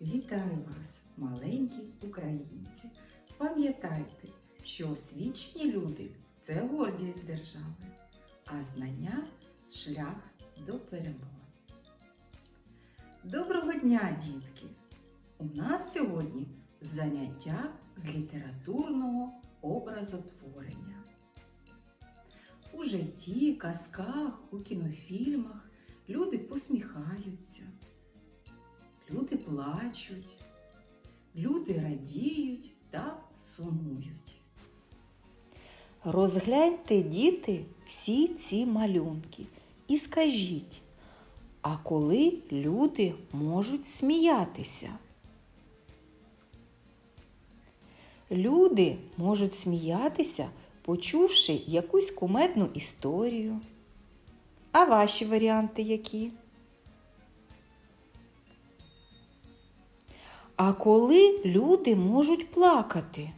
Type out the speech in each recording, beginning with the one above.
Вітаю вас, маленькі українці! Пам'ятайте, що освічені люди це гордість держави, а знання шлях до перемоги. Доброго дня, дітки! У нас сьогодні заняття з літературного образотворення. У житті, казках, у кінофільмах люди посміхаються, люди плачуть, люди радіють та сумують. Розгляньте, діти, всі ці малюнки і скажіть, а коли люди можуть сміятися? Люди можуть сміятися, почувши якусь кумедну історію. А ваші варіанти які? А коли люди можуть плакати?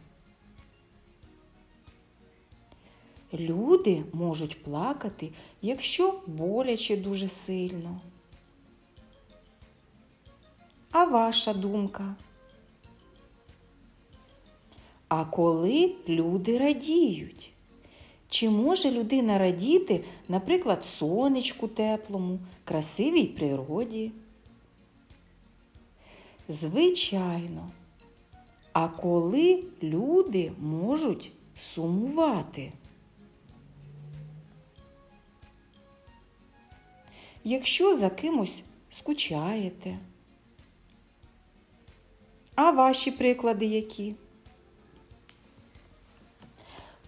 Люди можуть плакати, якщо боляче дуже сильно. А ваша думка? А коли люди радіють? Чи може людина радіти, наприклад, сонечку теплому, красивій природі? Звичайно. А коли люди можуть сумувати? Якщо за кимось скучаєте. А ваші приклади які?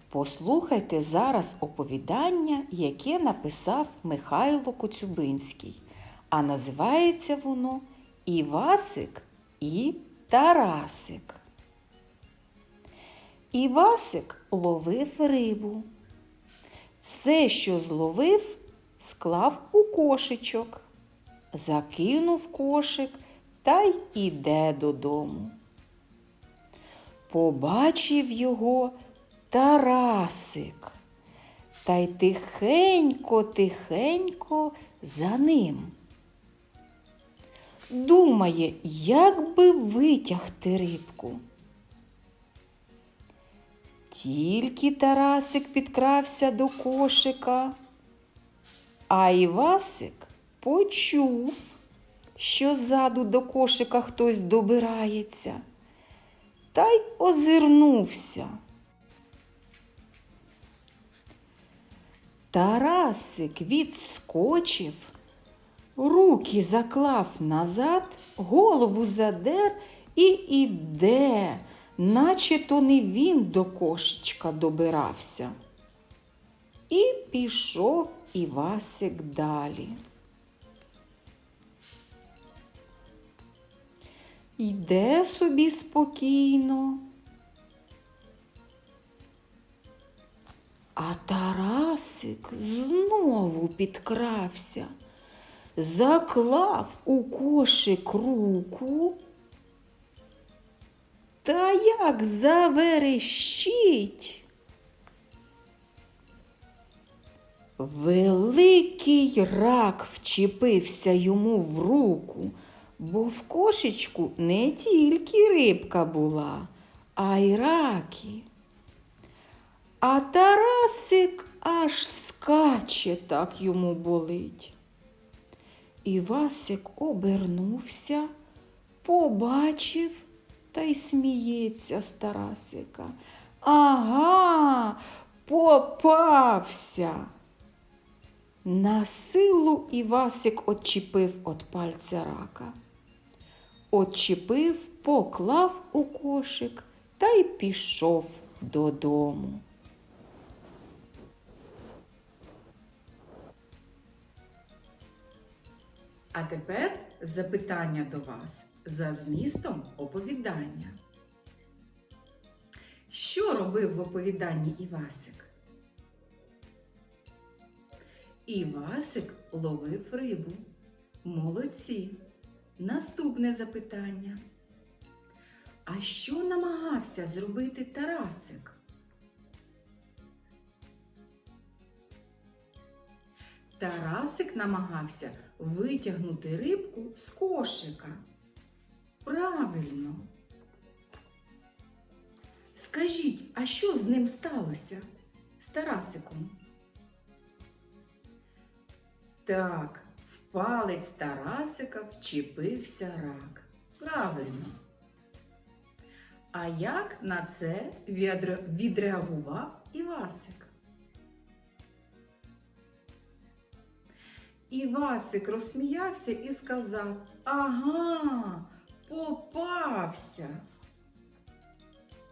Послухайте зараз оповідання, яке написав Михайло Коцюбинський, а називається воно Івасик і Тарасик. Івасик ловив рибу. Все, що зловив, склав у кошичок, закинув кошик та й іде додому. Побачив його Тарасик, та й тихенько-тихенько за ним. Думає, як би витягти рибку. Тільки Тарасик підкрався до кошика, а Івасик почув, що ззаду до кошика хтось добирається, та й озирнувся. Тарасик відскочив, руки заклав назад, голову задер і іде, наче то не він до кошечка добирався. І пішов Івасик далі. Йде собі спокійно. А Тарасик знову підкрався, заклав у кошик руку. Та як заверещить. Великий рак вчепився йому в руку, бо в кошечку не тільки рибка була, а й раки. А Тарасик аж скаче, так йому болить. Івасик обернувся, побачив та й сміється з Тарасика. Ага, попався. На силу Івасик отчепив от пальця рака. Отчепив, поклав у кошик та й пішов додому. А тепер запитання до вас за змістом оповідання. Що робив в оповіданні Івасик? Івасик ловив рибу. Молодці. Наступне запитання. А що намагався зробити Тарасик? Тарасик намагався витягнути рибку з кошика. Правильно. Скажіть, а що з ним сталося? З Тарасиком? Так, в палець Тарасика вчепився рак. Правильно. А як на це відреагував Івасик? Івасик розсміявся і сказав: Ага, попався.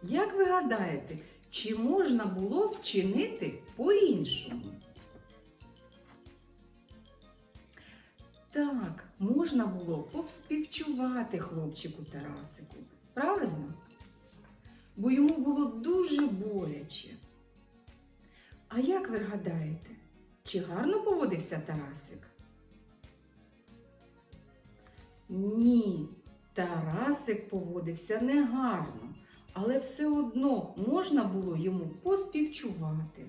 Як ви гадаєте, чи можна було вчинити по-іншому? Так, можна було повспівчувати хлопчику Тарасику. Правильно? Бо йому було дуже боляче. А як ви гадаєте, чи гарно поводився Тарасик? Ні, Тарасик поводився негарно, але все одно можна було йому поспівчувати.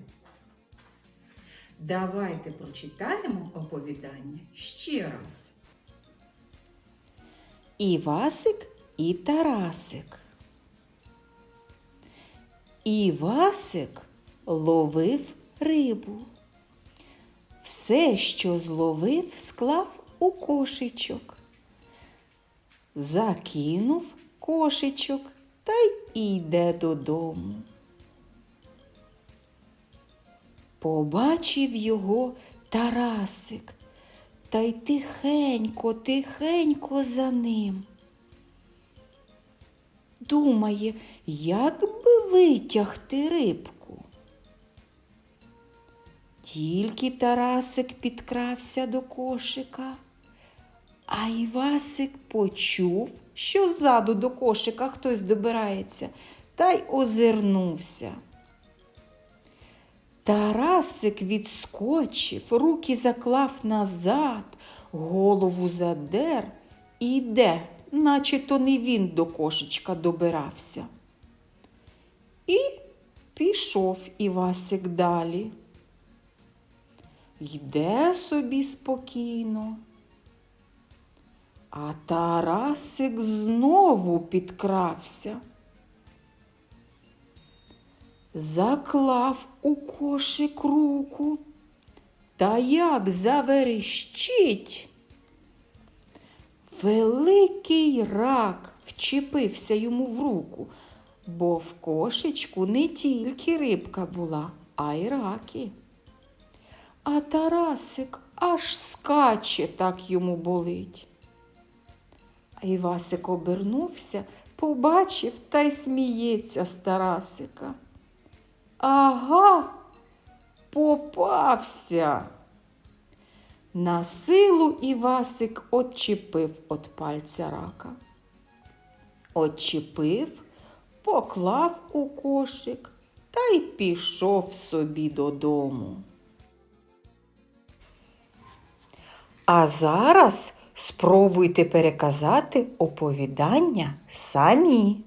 Давайте прочитаємо оповідання ще раз. Івасик і Тарасик. Івасик ловив рибу. Все, що зловив, склав у кошечок. Закинув кошечок та й іде додому. Побачив його Тарасик та й тихенько, тихенько за ним. Думає, як би витягти рибку. Тільки Тарасик підкрався до кошика, а Івасик почув, що ззаду до кошика хтось добирається, та й озирнувся. Тарасик відскочив, руки заклав назад, голову задер і йде, наче то не він до кошечка добирався. І пішов Івасик далі. Йде собі спокійно. А Тарасик знову підкрався заклав у кошик руку та як заверещить. Великий рак вчепився йому в руку, бо в кошечку не тільки рибка була, а й раки. А Тарасик аж скаче, так йому болить. Івасик обернувся, побачив та й сміється з Тарасика. Ага, попався. На силу Івасик отчепив от пальця рака. Отчепив, поклав у кошик та й пішов собі додому. А зараз спробуйте переказати оповідання самі.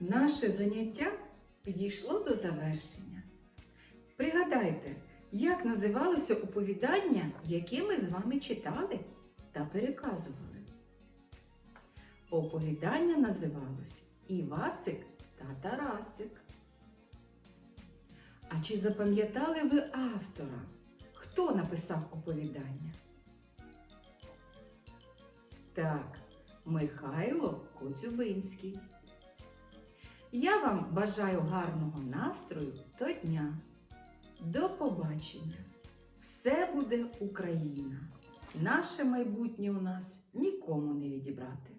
Наше заняття підійшло до завершення. Пригадайте, як називалося оповідання, яке ми з вами читали та переказували. Оповідання називалось Івасик та Тарасик. А чи запам'ятали ви автора? Хто написав оповідання? Так, Михайло Коцюбинський. Я вам бажаю гарного настрою до дня. До побачення! Все буде Україна! Наше майбутнє у нас нікому не відібрати.